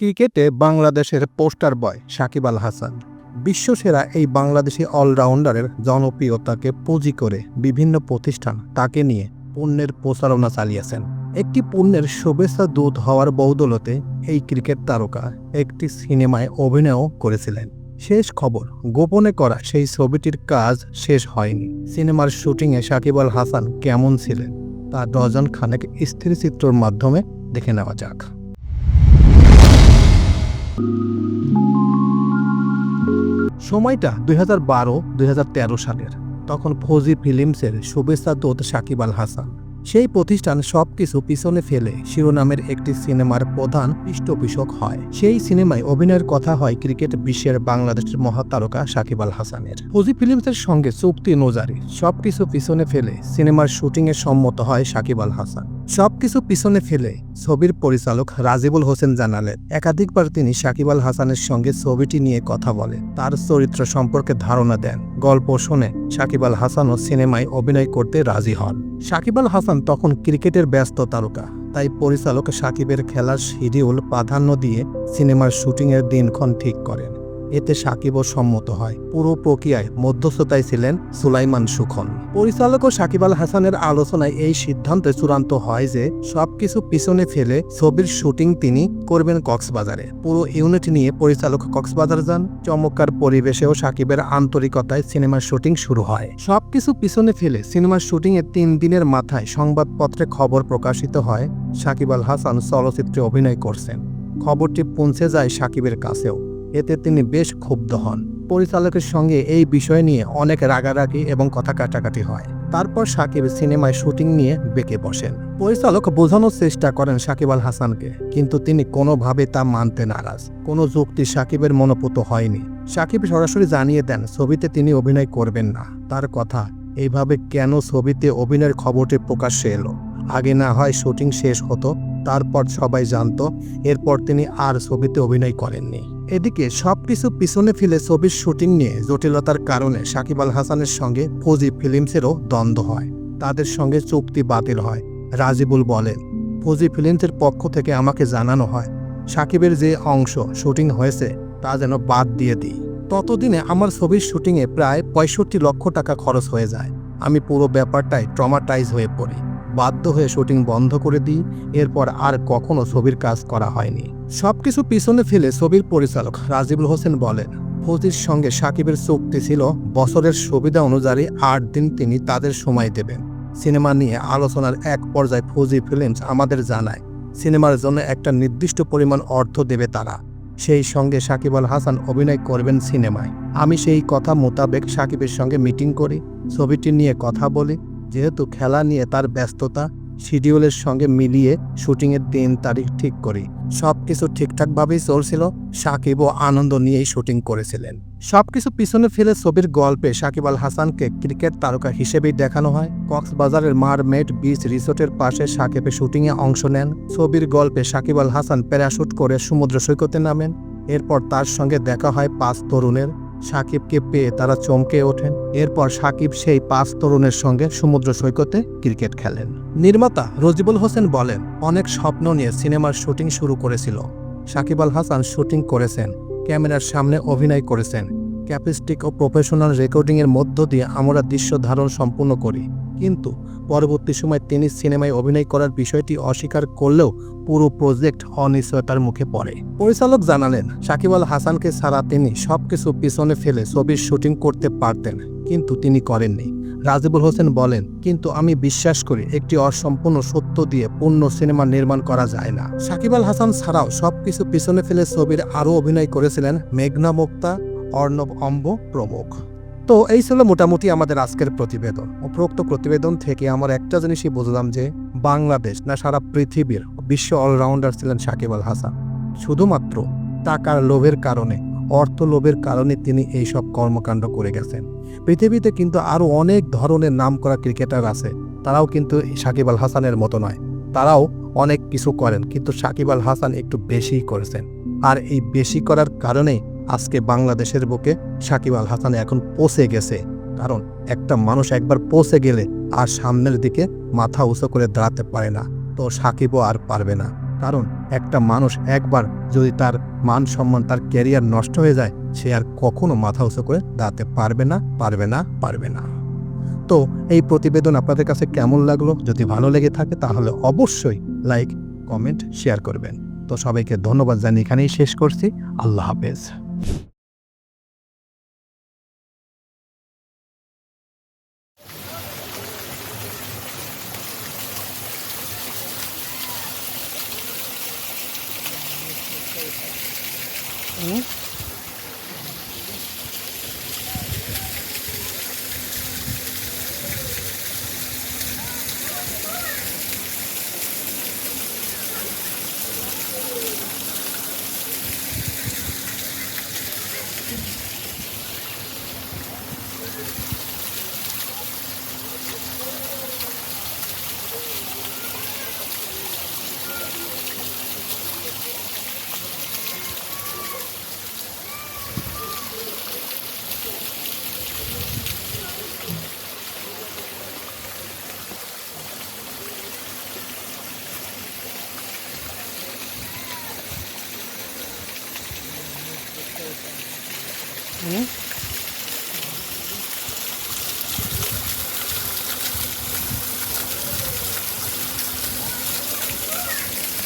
ক্রিকেটে বাংলাদেশের poster boy Shakib Al Hasan. বিশ্বসেরা এই বাংলাদেশি অলরাউন্ডারের জনপ্রিয়তাকে পুঁজি করে বিভিন্ন প্রতিষ্ঠান তাকে নিয়ে পণ্যের প্রচারণা চালিয়েছেন। একটি পণ্যের শুভেচ্ছা দূত হওয়ার বৌদলতে এই ক্রিকেট তারকা একটি সিনেমায় অভিনয়ও করেছিলেন। শেষ খবর, গোপনে করা সেই ছবিটির কাজ শেষ হয়নি। সিনেমার শুটিংয়ে সাকিব আল হাসান কেমন ছিলেন তা ডজন খানেক স্থিরচিত্রর মাধ্যমে দেখে নেওয়া যাক। সময়টা দুই হাজার বারো দুই সালের তখন ফৌজি ফিল্মসের শুভেচ্ছা দূত সাকিব আল হাসান। সেই প্রতিষ্ঠান সবকিছু পিছনে ফেলে শিরোনামের একটি সিনেমার প্রধান পৃষ্ঠপোষক হয়। সেই সিনেমায় অভিনয়ের কথা হয় ক্রিকেট বিশ্বের বাংলাদেশের মহাতারকা সাকিব আল হাসানের। ফৌজি ফিল্মসের সঙ্গে চুক্তি নজারি। সবকিছু পিছনে ফেলে সিনেমার শুটিংয়ে সম্মত হয় সাকিব আল হাসান। সবকিছু পিছনে ফেলে ছবির পরিচালক রাজিবুল হোসেন জানালেন, একাধিকবার তিনি সাকিব আল হাসানের সঙ্গে ছবিটি নিয়ে কথা বলেন। তার চরিত্র সম্পর্কে ধারণা দেন। গল্প শুনে সাকিব আল হাসানও সিনেমায় অভিনয় করতে রাজি হন। সাকিব আল হাসান তখন ক্রিকেটের ব্যস্ত তারকা, তাই পরিচালক সাকিবের খেলার শিডিউল প্রাধান্য দিয়ে সিনেমার শুটিংয়ের দিনক্ষণ ঠিক করেন। এতে সাকিবও সম্মত হয়। পুরো প্রক্রিয়ায় মধ্যস্থতায় ছিলেন সুলাইমান সুখন। পরিচালক ও সাকিব আল হাসানের আলোচনায় এই সিদ্ধান্তে চূড়ান্ত হয় যে, সবকিছু পিছনে ফেলে ছবির শুটিং তিনি করবেন কক্সবাজারে। পুরো ইউনিট নিয়ে পরিচালক কক্সবাজার যান। চমৎকার পরিবেশেও সাকিবের আন্তরিকতায় সিনেমার শুটিং শুরু হয়। সবকিছু পিছনে ফেলে সিনেমার শুটিংয়ে তিন দিনের মাথায় সংবাদপত্রে খবর প্রকাশিত হয় সাকিব আল হাসান চলচ্চিত্রে অভিনয় করছেন। খবরটি পৌঁছে যায় সাকিবের কাছেও। এতে তিনি বেশ ক্ষুব্ধ হন। পরিচালকের সঙ্গে এই বিষয় নিয়ে অনেক রাগারাগি এবং কথা কাটাকাটি হয়। তারপর সাকিব সিনেমায় শুটিং নিয়ে বেঁকে বসেন। পরিচালক বোঝানোর চেষ্টা করেন সাকিব আল হাসানকে, কিন্তু তিনি কোনোভাবে তা মানতে নারাজ। কোনো যুক্তি সাকিবের মনোপুত হয়নি। সাকিব সরাসরি জানিয়ে দেন, ছবিতে তিনি অভিনয় করবেন না। তার কথা, এইভাবে কেন ছবিতে অভিনয়ের খবরটি প্রকাশ্যে এলো? আগে না হয় শুটিং শেষ হতো। তারপর সবাই জানত, এরপর তিনি আর ছবিতে অভিনয় করেননি। এদিকে সবকিছু পিছনে ফেলে ছবির শুটিং নিয়ে জটিলতার কারণে সাকিব আল হাসানের সঙ্গে ফৌজি ফিল্মসেরও দ্বন্দ্ব হয়। তাদের সঙ্গে চুক্তি বাতিল হয়। রাজিবুল বলেন, ফৌজি ফিল্মসের পক্ষ থেকে আমাকে জানানো হয়, সাকিবের যে অংশ শুটিং হয়েছে তা যেন বাদ দিয়ে দিই। ততদিনে আমার ছবির শুটিংয়ে প্রায় পঁয়ষট্টি লক্ষ টাকা খরচ হয়ে যায়। আমি পুরো ব্যাপারটায় ট্রমাটাইজ হয়ে পড়ি। বাধ্য হয়ে শুটিং বন্ধ করে দিই, এরপর আর কখনো ছবির কাজ করা হয়নি। সবকিছু পিছনে ফেলে ছবির পরিচালক রাজিবুল হোসেন বলেন, ফৌজির সঙ্গে সাকিবের চুক্তি ছিল, বছরের সুবিধা অনুযায়ী আট দিন তিনি তাদের সময় দেবেন। সিনেমা নিয়ে আলোচনার এক পর্যায়ে ফৌজি ফিল্মস আমাদের জানায়, সিনেমার জন্য একটা নির্দিষ্ট পরিমাণ অর্থ দেবে তারা। সেই সঙ্গে সাকিব আল হাসান অভিনয় করবেন সিনেমায়। আমি সেই কথা মোতাবেক সাকিবের সঙ্গে মিটিং করি, ছবিটি নিয়ে কথা বলি যেহেতু খেলা নিয়ে তার ব্যস্ততা শিডিউলের সঙ্গে মিলিয়ে শুটিংয়ের দিন তারিখ ঠিক করি। সব কিছু ঠিকঠাকভাবেই চলছিল। সাকিব ও আনন্দ নিয়েই শুটিং করেছিলেন। সবকিছু পিছনে ফেলে ছবির গল্পে সাকিব আল হাসানকে ক্রিকেট তারকা হিসেবেই দেখানো হয়। কক্সবাজারের মারমেড বিচ রিসোর্টের পাশে সাকিবে শুটিংয়ে অংশ নেন। ছবির গল্পে সাকিব আল হাসান প্যারাশুট করে সমুদ্র সৈকতে নামেন। এরপর তার সঙ্গে দেখা হয় পাঁচ তরুণের। সাকিবকে পেয়ে তারা চমকে ওঠেন। এরপর সাকিব সেই পাঁচ তরুণের সঙ্গে সমুদ্র সৈকতে ক্রিকেট খেলেন। নির্মাতা রজিবুল হোসেন বলেন, অনেক স্বপ্ন নিয়ে সিনেমার শুটিং শুরু করেছিল। সাকিব আল হাসান শুটিং করেছেন, ক্যামেরার সামনে অভিনয় করেছেন। ক্যাপিস্টিক ও প্রফেশনাল রেকর্ডিংয়ের মধ্য দিয়ে আমরা দৃশ্য ধারণ সম্পূর্ণ করি। কিন্তু পরবর্তী সময় তিনি সিনেমায় অভিনয় করার বিষয়টি অস্বীকার করলেও পুরো প্রজেক্ট অনিশ্চয়তার মুখে পড়ে। পরিচালক জানালেন, সাকিব আল হাসানকে ছাড়া তিনি সবকিছু পিছনে ফেলে ছবির শুটিং করতে পারতেন, কিন্তু তিনি করেননি। রাজিবুল হোসেন বলেন, কিন্তু আমি বিশ্বাস করি একটি অসম্পূর্ণ সত্য দিয়ে পূর্ণ সিনেমা নির্মাণ করা যায় না। সাকিব আল হাসান ছাড়াও সবকিছু পিছনে ফেলে ছবির আরও অভিনয় করেছিলেন মেঘনা মুক্তা অর্ণব অম্ব প্রমুখ। তো এই ছিল মোটামুটি আমাদের আজকের প্রতিবেদন। উপরোক্ত প্রতিবেদন থেকে আমরা একটা জিনিসই বুঝলাম যে, বাংলাদেশ না সারা পৃথিবীর বিশ্ব অলরাউন্ডার ছিলেন সাকিব আল হাসান। শুধুমাত্র টাকার লোভের কারণে, অর্থ লোভের কারণে তিনি এই সব কর্মকাণ্ড করে গেছেন। পৃথিবীতে কিন্তু আরও অনেক ধরনের নাম করা ক্রিকেটার আছে, তারাও কিন্তু সাকিব আল হাসানের মতো নয়। তারাও অনেক কিছু করেন, কিন্তু সাকিব আল হাসান একটু বেশিই করেছেন। আর এই বেশি করার কারণেই আজকে বাংলাদেশের বুকে সাকিব আল হাসান এখন পৌঁছে গেছে। কারণ একটা মানুষ একবার পৌঁছে গেলে আর সামনের দিকে মাথা উঁচু করে দাঁড়াতে পারে না। তো সাকিবও আর পারবে না। কারণ একটা মানুষ একবার যদি তার মান সম্মান, তার ক্যারিয়ার নষ্ট হয়ে যায়, সে আর কখনো মাথা উঁচু করে দাঁড়াতে পারবে না পারবে না পারবে না। তো এই প্রতিবেদন আপনাদের কাছে কেমন লাগল? যদি ভালো লেগে থাকে, তাহলে অবশ্যই লাইক, কমেন্ট, শেয়ার করবেন। তো সবাইকে ধন্যবাদ জানিয়ে এখানেই শেষ করছি। আল্লাহ হাফেজ। Mm-hmm. 嗯。